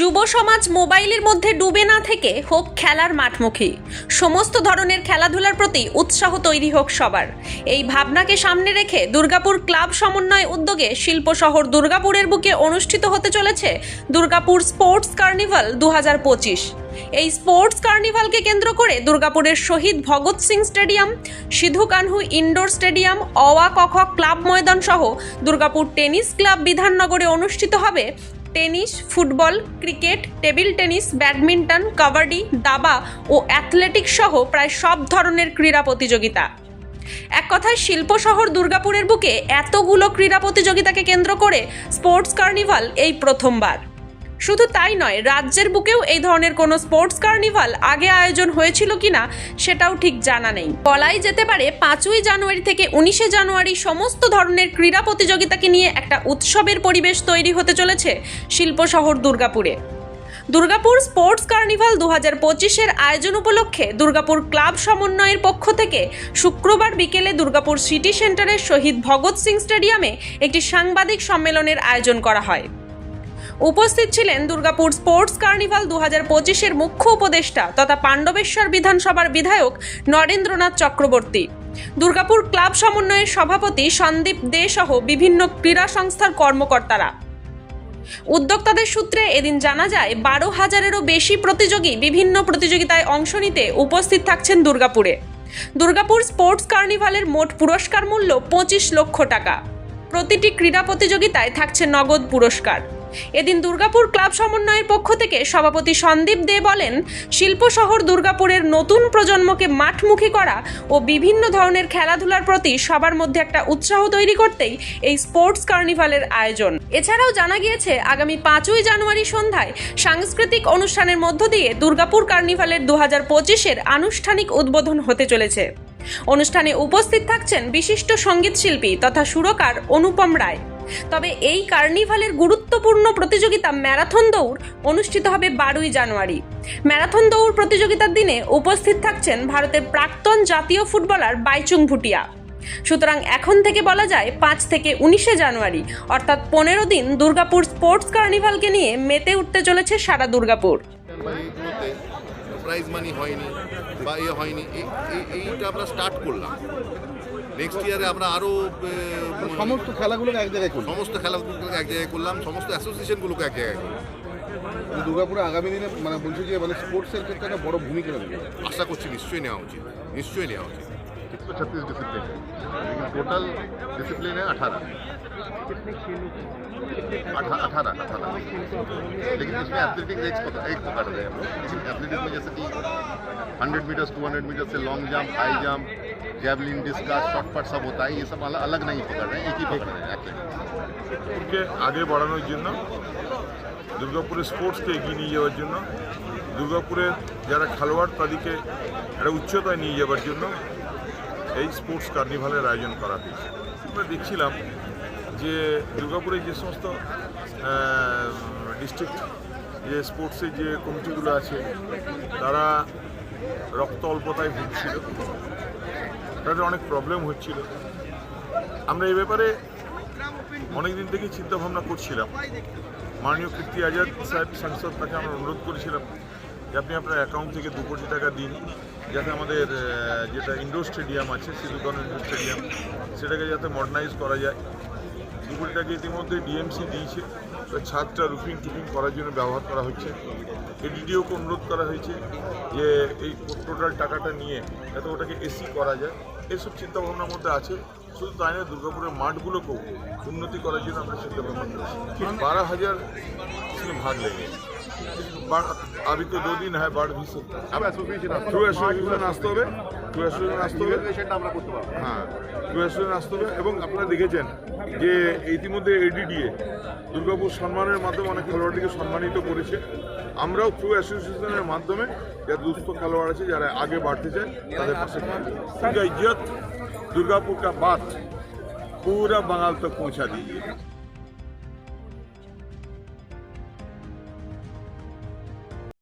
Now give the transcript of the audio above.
যুব সমাজ মোবাইলের মধ্যে ডুবে না থেকে হোক খেলার মাঠমুখী। সমস্ত ধরনের খেলাধুলার প্রতি উৎসাহ তৈরি হোক সবার। এই ভাবনাকে সামনে রেখে দুর্গাপুর ক্লাব সমন্বয় উদ্যোগে শিল্প শহর দুর্গাপুরের বুকে অনুষ্ঠিত হতে চলেছে দুর্গাপুর স্পোর্টস কার্নিভাল দু হাজার পঁচিশ। এই স্পোর্টস কার্নিভালকে কেন্দ্র করে দুর্গাপুরের Shahid Bhagat Singh stadium, Sidhu Kanhu indoor stadium অওয়া কখ ক্লাব ময়দান সহ দুর্গাপুর টেনিস ক্লাব বিধাননগরে অনুষ্ঠিত হবে tennis, football, cricket, table tennis, badminton, kabaddi, দাবা ও অ্যাথলেটিক সহ প্রায় সব ধরনের ক্রীড়া প্রতিযোগিতা। এক কথায় শিল্প শহর দুর্গাপুরের বুকে এতগুলো ক্রীড়া প্রতিযোগিতাকে কেন্দ্র করে স্পোর্টস কার্নিভাল এই প্রথমবার। শুধু তাই নয়, রাজ্যের বুকেও এই ধরনের কোনো স্পোর্টস কার্নিভাল আগে আয়োজন হয়েছিল কিনা সেটাও ঠিক জানা নেই। বলাই যেতে পারে পাঁচই জানুয়ারি থেকে উনিশে জানুয়ারি সমস্ত ধরনের ক্রীড়া প্রতিযোগিতাকে নিয়ে একটা উৎসবের পরিবেশ তৈরি হতে চলেছে শিল্প শহর দুর্গাপুরে। দুর্গাপুর স্পোর্টস কার্নিভাল দু হাজার পঁচিশের আয়োজন উপলক্ষে দুর্গাপুর ক্লাব সমন্বয়ের পক্ষ থেকে শুক্রবার বিকেলে দুর্গাপুর সিটি সেন্টারের শহীদ ভগৎ সিং স্টেডিয়ামে একটি সাংবাদিক সম্মেলনের আয়োজন করা হয়। উপস্থিত ছিলেন দুর্গাপুর স্পোর্টস কার্নিভাল দু হাজার পঁচিশের মুখ্য উপদেষ্টা তথা পাণ্ডবেশ্বর বিধানসভার বিধায়ক নরেন্দ্রনাথ চক্রবর্তী। দুর্গাপুর ক্লাব সমন্বয়ের সভাপতি সন্দীপ দে সহ বিভিন্ন ক্রীড়া সংস্থার কর্মকর্তারা। উদ্যোক্তাদের সূত্রে এদিন জানা যায়, বারো হাজারেরও বেশি প্রতিযোগী বিভিন্ন প্রতিযোগিতায় অংশ নিতে উপস্থিত থাকছেন দুর্গাপুরে। দুর্গাপুর স্পোর্টস কার্নিভালের মোট পুরস্কার মূল্য পঁচিশ লক্ষ টাকা। প্রতিটি ক্রীড়া প্রতিযোগিতায় থাকছে নগদ পুরস্কার। এদিন দুর্গাপুর ক্লাব সমন্বয়ের পক্ষ থেকে সভাপতি সন্দীপ দে বলেন, শিল্প শহর দুর্গাপুরের নতুন প্রজন্মকে মাঠমুখী করা ও বিভিন্ন ধরনের খেলাধুলার প্রতি সবার মধ্যে একটা উৎসাহ তৈরি করতেই এই স্পোর্টস কার্নিভালের আয়োজন। এছাড়াও জানা গিয়েছে, আগামী পাঁচই জানুয়ারি সন্ধ্যায় সাংস্কৃতিক অনুষ্ঠানের মধ্য দিয়ে দুর্গাপুর কার্নিভালের দু হাজার পঁচিশের আনুষ্ঠানিক উদ্বোধন হতে চলেছে। অনুষ্ঠানে উপস্থিত থাকছেন বিশিষ্ট সঙ্গীতশিল্পী তথা সুরকার অনুপম রায়। তবে এই কার্নিভালের গুরুত্বপূর্ণ প্রতিযোগিতা ম্যারাথন দৌড় অনুষ্ঠিত হবে বারোই জানুয়ারি। ম্যারাথন দৌড় প্রতিযোগিতার দিনে উপস্থিত থাকছেন ভারতের প্রাক্তন জাতীয় ফুটবলার বাইচুং ভুটিয়া। সুতরাং এখন থেকে বলা যায় পাঁচ থেকে উনিশে জানুয়ারি, অর্থাৎ পনেরো দিন দুর্গাপুর স্পোর্টস কার্নিভালকে নিয়ে মেতে উঠতে চলেছে সারা দুর্গাপুর। প্রাইজ মানি হয়নি বা এ হয়নি এই- এই- এইটা আমরা স্টার্ট করলাম। নেক্সট ইয়ারে আমরা আরও সমস্ত খেলাগুলোকে এক জায়গায় করবো সমস্ত খেলাগুলোকে এক জায়গায় করলাম সমস্ত অ্যাসোসিয়েশনগুলোকে এক জায়গায় করলাম দুর্গাপুরে আগামী দিনে মানে বলছি যে মানে স্পোর্টসের ক্ষেত্রে একটা বড় ভূমিকা নেবে আশা করছি নিশ্চয়ই নেওয়া উচিত নিশ্চয়ই নেওয়া উচিত तो छत्तीस डिसिप्लिन है लेकिन टोटल डिसिप्लिन है अठारह अठारह अठारह लेकिन उसमें एथलेटिक्स एक पकड़ एक पकड़ रहे हैं हम लोग लेकिन एथलेटिक्स में जैसे कि hundred meters two hundred meter से long jump high jump javelin discus shot put सब होता है ये सब अलग अलग नहीं पकड़ रहे हैं एक ही पकड़ रहे हैं एथलेटिक्स কে আগে বাড়ানোর জন্য দুর্গাপুরের স্পোর্টসকে এগিয়ে নিয়ে যাওয়ার জন্য দুর্গাপুরের যারা খেলোয়াড় তাদেরকে একটা উচ্চতায় নিয়ে যাওয়ার জন্য এই স্পোর্টস কার্নিভালের আয়োজন করা হয়েছে আমরা দেখছিলাম যে দুর্গাপুরে যে সমস্ত ডিস্ট্রিক্ট যে স্পোর্টসের যে কমিটিগুলো আছে তারা রক্ত অল্পতায় ভুগছিল তাদের অনেক প্রবলেম হচ্ছিল। আমরা এই ব্যাপারে অনেক দিন থেকেই চিন্তা ভাবনা করছিলাম। মাননীয় কীর্তি আজাদ সাহেব, সাংসদ, তাকে আমরা অনুরোধ করেছিলাম যে আপনি আপনার অ্যাকাউন্ট থেকে দু কোটি টাকা দিন, যাতে আমাদের যেটা ইন্ডোর স্টেডিয়াম আছে সিধুকান ইন্ডোর স্টেডিয়াম সেটাকে যাতে মডার্নাইজ করা যায়। দু কোটি টাকা ইতিমধ্যে ডিএমসি দিয়েছে তো ছাদটা রুফিং টুফিং করার জন্য ব্যবহার করা হচ্ছে এডিডিওকে অনুরোধ করা হয়েছে যে এই টোটাল টাকাটা নিয়ে যাতে ওটাকে এসি করা যায় এসব চিন্তাভাবনার মধ্যে আছে শুধু তাই নয় দুর্গাপুরের মাঠগুলোকেও উন্নতি করার জন্য আমরা চিন্তাভাবনা করছি बारह हजार इसमें भाग लेंगे बाढ़- अभी तो दो दिन है बाढ़ भी सकता है अब एसोसिएशन ট্রু অ্যাসোসিয়েশন আসতে হবে হ্যাঁ এবং আপনারা দেখেছেন যে ইতিমধ্যে এডিডিএ দুর্গাপুর সম্মানের মাধ্যমে অনেক খেলোয়াড়টিকে সম্মানিত করেছে। আমরাও ক্রু অ্যাসোসিয়েশনের মাধ্যমে যারা দুস্থ খেলোয়াড় আছে যারা আগে বাড়তে চায় তাদের পাশে ইজ্জত দুর্গাপুর কা পুরা বাঙাল তো পৌঁছা দিয়ে